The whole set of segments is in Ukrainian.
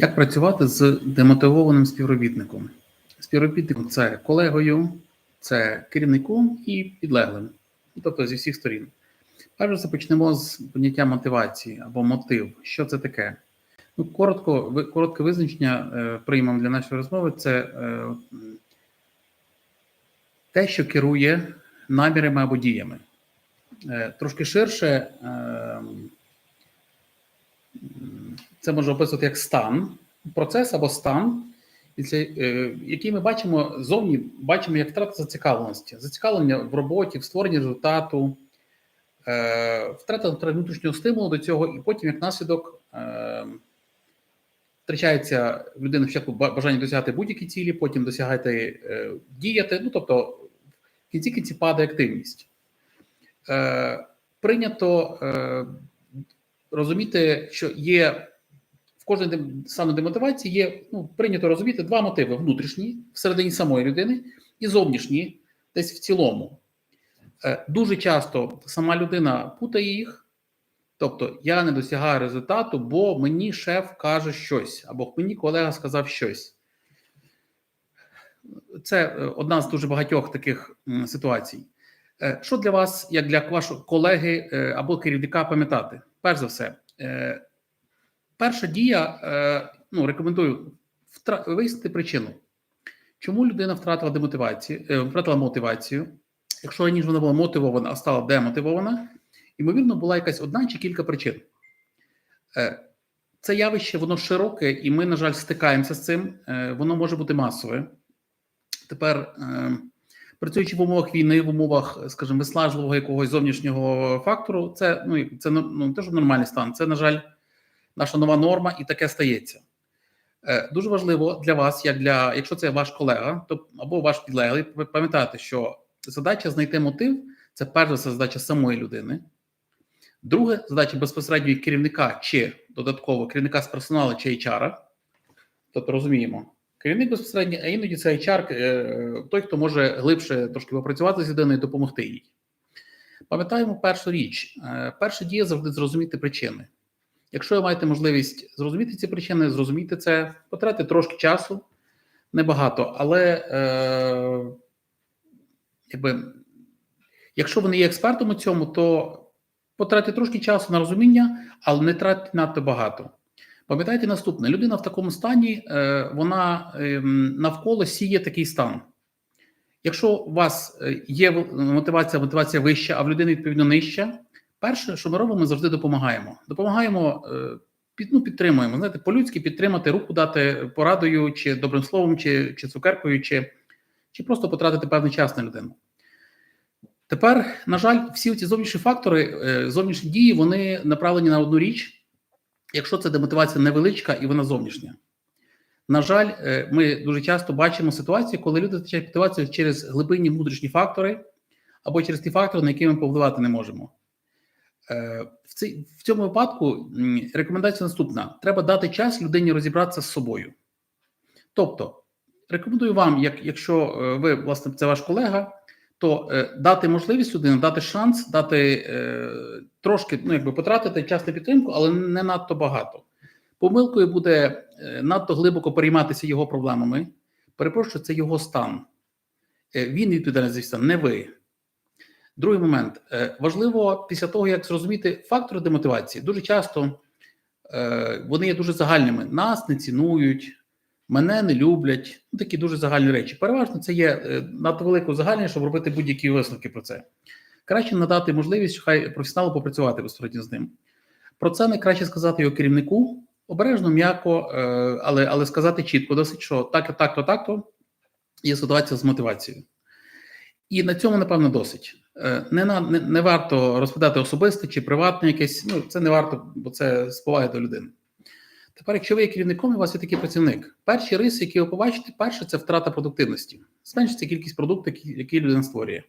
Як працювати з демотивованим співробітником? Співробітником це колегою, це керівником і підлеглим, тобто зі всіх сторін. Перше, все почнемо з поняття мотивації або мотив. Що це таке? Ну, коротко, коротке визначення е, приймемо для нашої розмови це е, те, що керує намірами або діями. Е, трошки ширше. Це можна описувати як стан, процес або стан, е, який ми бачимо зовні, бачимо як втрата зацікавленості, зацікавлення в роботі, в створенні результату, е, втрата внутрішнього стимулу до цього, і потім, як наслідок, е, втрачається в людини спочатку бажання досягати будь-які цілі, потім досягати діяти. Ну тобто, в кінці кінці падає активність. Прийнято розуміти, що є в кожній стану демотивації є ну, прийнято розуміти два мотиви: внутрішні всередині самої людини і зовнішні, десь в цілому. Е, Дуже часто сама людина путає їх. Тобто я не досягаю результату, бо мені шеф каже щось, або мені колега сказав щось. Це е, одна з дуже багатьох таких ситуацій. Е, Що для вас, як для вашого колеги або керівника, пам'ятати? Перш за все, перша дія, е, ну рекомендую вияснити причину, чому людина втратила демотивацію, е, втратила мотивацію. Якщо раніше вона була мотивована, а стала демотивована, ймовірно, була якась одна чи кілька причин. Е, Це явище, воно широке, і ми, на жаль, стикаємося з цим. Воно може бути масове. Тепер, працюючи в умовах війни, в умовах, скажімо, виснажливого якогось зовнішнього фактору, це ну це ну, не нормальний стан. Це, на жаль, наша нова норма, і таке стається. Е, Дуже важливо для вас, як для якщо це ваш колега, то або ваш підлеглий, ви пам'ятаєте, що задача знайти мотив це перш за все задача самої людини. Друге, задача безпосередньо керівника чи додатково керівника з персоналу чи HR. Тобто розуміємо, керівник безпосередньо, а іноді це HR, е, той, хто може глибше трошки попрацювати з людиною і допомогти їй. Пам'ятаємо першу річ. Е, Перша дія завжди зрозуміти причини. Якщо ви маєте можливість зрозуміти ці причини, зрозуміти це, потратити трошки часу, небагато, але е, якби, якщо ви не є експертом у цьому, то потратьте трошки часу на розуміння, але не тратьте надто багато. Пам'ятайте наступне: людина в такому стані, е, вона е, навколо сіє такий стан. Якщо у вас е, є мотивація, мотивація вища, а в людини відповідно нижча, перше, що ми робимо, ми завжди допомагаємо. Допомагаємо, е, під, ну, підтримуємо. Знаєте, по-людськи підтримати, руку дати порадою, чи добрим словом, чи, чи цукеркою, чи, чи просто потратити певний час на людину. Тепер, на жаль, всі ці зовнішні фактори, е, зовнішні дії, вони направлені на одну річ, якщо це демотивація невеличка і вона зовнішня. На жаль, е, ми дуже часто бачимо ситуацію, коли люди втрачають мотивацію через глибинні внутрішні фактори або через ті фактори, на які ми повпливати не можемо. Е, В цей- в цьому випадку рекомендація наступна: треба дати час людині розібратися з собою. Тобто, рекомендую вам, як, якщо е, ви, власне, це ваш колега, то е, дати можливість людині, дати шанс, дати е, трошки, ну якби потратити час на підтримку, але не надто багато. Помилкою буде е, надто глибоко перейматися його проблемами. Перепрошую, це його стан. Він відповідальний за стан, не ви. Другий момент. Е, важливо після того, як зрозуміти фактори демотивації, дуже часто е, вони є дуже загальними. Нас не цінують, мене не люблять. Ну, такі дуже загальні речі. Переважно це є е, надто велике загальне, щоб робити будь-які висновки про це. Краще надати можливість, хай професіоналу попрацювати безпосередньо з ним. Про це найкраще сказати його керівнику, обережно, м'яко, але, але сказати чітко, досить, що так, так, то, так, то є ситуація з мотивацією. І на цьому, напевно, досить. Е, Не, на, не, не варто розповідати особисте чи приватне якесь, ну це не варто, бо це спливає до людини. Тепер, якщо ви є керівником, у вас є такий працівник, перші риси, які ви побачите, перше це втрата продуктивності. Зменшиться кількість продуктів, які, людина створює.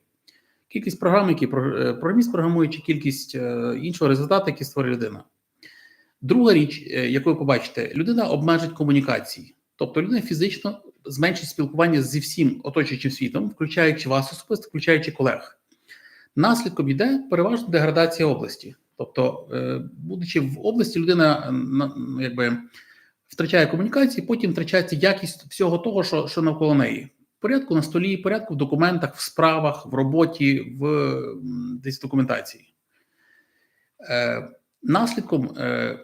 Кількість програм, які е, програміст програмує, чи кількість е, іншого результату, який створює людина. Друга річ, яку ви побачите, людина обмежить комунікації. Тобто людина фізично зменшить спілкування зі всім оточуючим світом, включаючи вас особисто, включаючи колег. Наслідком йде переважно деградація області. Тобто, е, будучи в області, людина е, якби втрачає комунікації, потім втрачається якість всього того, що, що навколо неї. Порядку на столі, порядку в документах, в справах, в роботі, в десь документації. Е, наслідком е,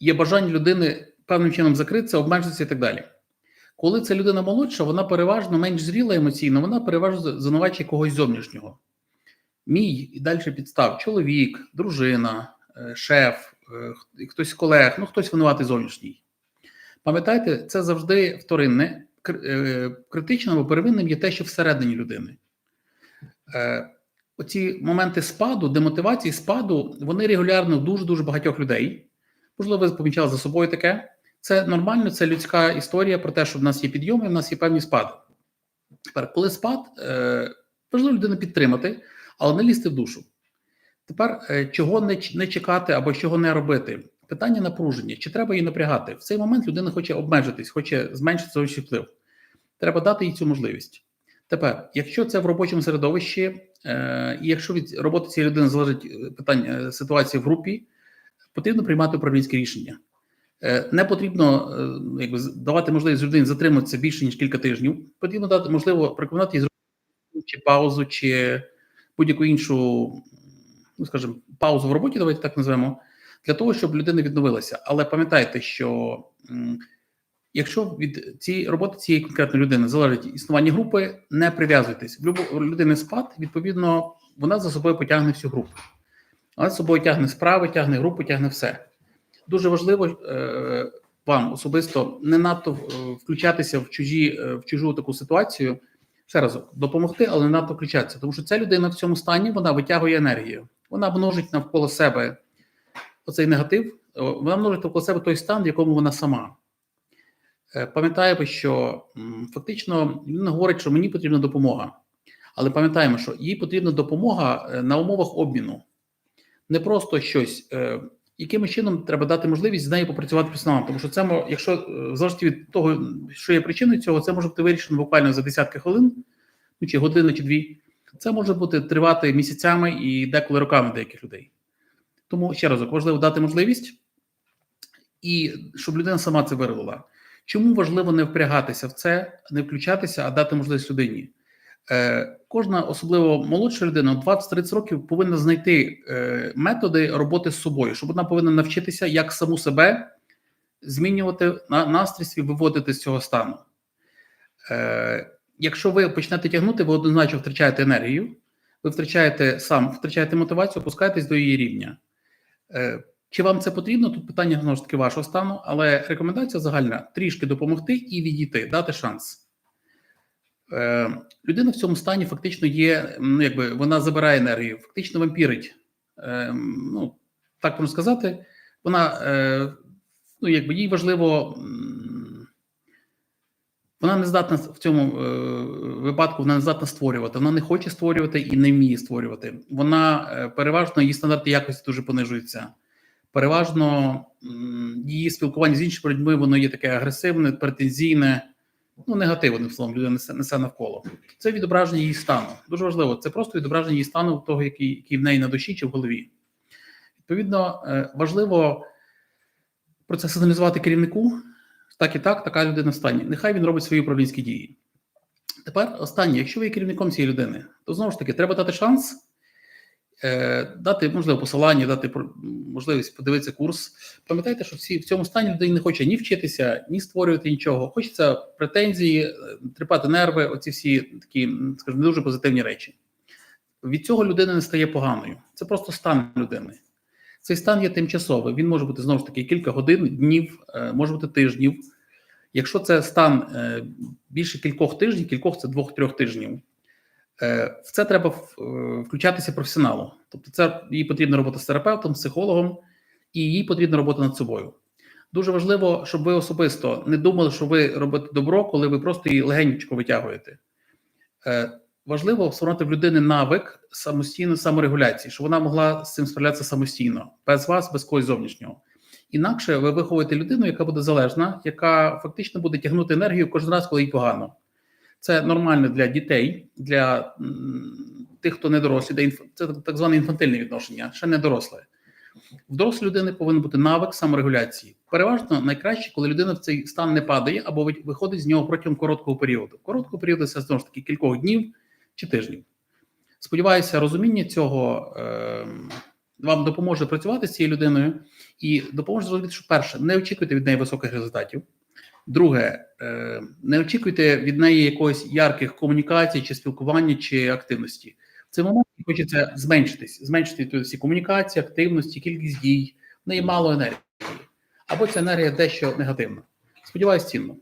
є бажання людини певним чином закритися, обмежитися і так далі. Коли ця людина молодша, вона переважно менш зріла емоційно, вона переважно звинувачує когось зовнішнього. Мій і далі підстав: чоловік, дружина, е, шеф, е, хтось з колег, ну хтось винуватий зовнішній. Пам'ятайте, це завжди вторинне. Е, Критичним або первинним є те, що всередині людини. Оці моменти спаду, демотивації, спаду, вони регулярно дуже дуже багатьох людей. Можливо, ви помічали за собою таке. Це нормально, це людська історія про те, що в нас є підйоми, в нас є певні спади. Тепер, коли спад, е, важливо людину підтримати, але не лізти в душу. Тепер е, чого не, не чекати або чого не робити? Питання напруження: чи треба її напрягати? В цей момент людина хоче обмежитись, хоче зменшити зовнішній вплив. Треба дати їй цю можливість. Тепер, якщо це в робочому середовищі, е, і якщо від роботи цієї людини залежить е, питання ситуації в групі, потрібно приймати управлінське рішення. Е, Не потрібно е, якби, давати можливість людині затриматися більше ніж кілька тижнів. Потрібно дати можливо їй зробити чи паузу, чи будь-яку іншу, ну скажімо, паузу в роботі, давайте так назвемо, для того, щоб людина відновилася. Але пам'ятайте, що якщо від цієї роботи цієї конкретної людини залежить існування групи, не прив'язуйтесь. В любу- людини спад, відповідно, вона за собою потягне всю групу. Вона за собою тягне справи, тягне групу, тягне все. Дуже важливо е, вам особисто не надто е, включатися в чужі е, в чужу таку ситуацію. Ще разок допомогти, але не надто включатися, тому що ця людина в цьому стані вона витягує енергію. Вона множить навколо себе оцей негатив. Вона множить навколо себе той стан, в якому вона сама. Е, Пам'ятаємо, що фактично людина говорить, що мені потрібна допомога. Але пам'ятаємо, що їй потрібна допомога на умовах обміну. Не просто щось. Яким чином треба дати можливість з нею попрацювати персоналом? Тому що це якщо е, залежить від того, що є причиною цього, це може бути вирішено буквально за десятки хвилин, ну чи години, чи дві. Це може бути тривати місяцями і деколи роками деяких людей. Тому ще разок важливо дати можливість і щоб людина сама це виробила. Чому важливо не впрягатися в це, не включатися, а дати можливість людині? Е, кожна, особливо молодша людина, у 20-30 років, повинна знайти е, методи роботи з собою, щоб вона повинна навчитися, як саму себе змінювати на настрій свій, виводити з цього стану. Е, якщо ви почнете тягнути, ви однозначно втрачаєте енергію, ви втрачаєте сам, втрачаєте мотивацію, опускаєтесь до її рівня. Е, чи вам це потрібно? Тут питання знову ж таки вашого стану, але рекомендація загальна трішки допомогти і відійти, дати шанс. Е, людина в цьому стані фактично є, ну якби вона забирає енергію, фактично вампірить. Е, ну, так можна сказати, вона е, ну, якби їй важливо. Вона не здатна в цьому випадку, вона не здатна створювати. Вона не хоче створювати і не вміє створювати. Вона переважно її стандарти якості дуже понижуються. Переважно її спілкування з іншими людьми воно є таке агресивне, претензійне, ну негативним словом, людина несе, несе навколо. Це відображення її стану. Дуже важливо. Це просто відображення її стану того, який, який в неї на душі чи в голові. Відповідно, е, важливо про це сигналізувати керівнику. Так і так, така людина в стані. Нехай він робить свої управлінські дії. Тепер останнє, якщо ви є керівником цієї людини, то знову ж таки треба дати шанс, дати можливо посилання, дати можливість подивитися курс. Пам'ятайте, що всі в цьому стані людина не хоче ні вчитися, ні створювати нічого. Хочеться претензії, е, тріпати нерви, оці всі такі, скажімо, не дуже позитивні речі. Від цього людина не стає поганою. Це просто стан людини. Цей стан є тимчасовий. Він може бути знову ж таки кілька годин, днів, е, може бути тижнів. Якщо це стан е, більше кількох тижнів, кількох це двох-трьох тижнів, е, в це треба е, включатися професіоналу. Тобто, це їй потрібна робота з терапевтом, психологом, і їй потрібна робота над собою. Дуже важливо, щоб ви особисто не думали, що ви робите добро, коли ви просто її легенько витягуєте. Е, Важливо сформувати в людини навик самостійної саморегуляції, щоб вона могла з цим справлятися самостійно, без вас, без когось зовнішнього. Інакше ви виховуєте людину, яка буде залежна, яка фактично буде тягнути енергію кожен раз, коли їй погано. Це нормально для дітей, для тих, хто не дорослі, де інф... це так зване інфантильне відношення, ще не доросле. В дорослої людини повинен бути навик саморегуляції. Переважно найкраще, коли людина в цей стан не падає або виходить з нього протягом короткого періоду. Короткого періоду це знову ж таки кількох днів чи тижнів. Сподіваюся, розуміння цього е, вам допоможе працювати з цією людиною і допоможе зрозуміти, що перше, не очікуйте від неї високих результатів. Друге, е, не очікуйте від неї якоїсь ярких комунікацій, чи спілкування, чи активності. В цей момент хочеться зменшитись, зменшити всі комунікації, активності, кількість дій. В неї мало енергії. Або ця енергія дещо негативна. Сподіваюсь, цінно.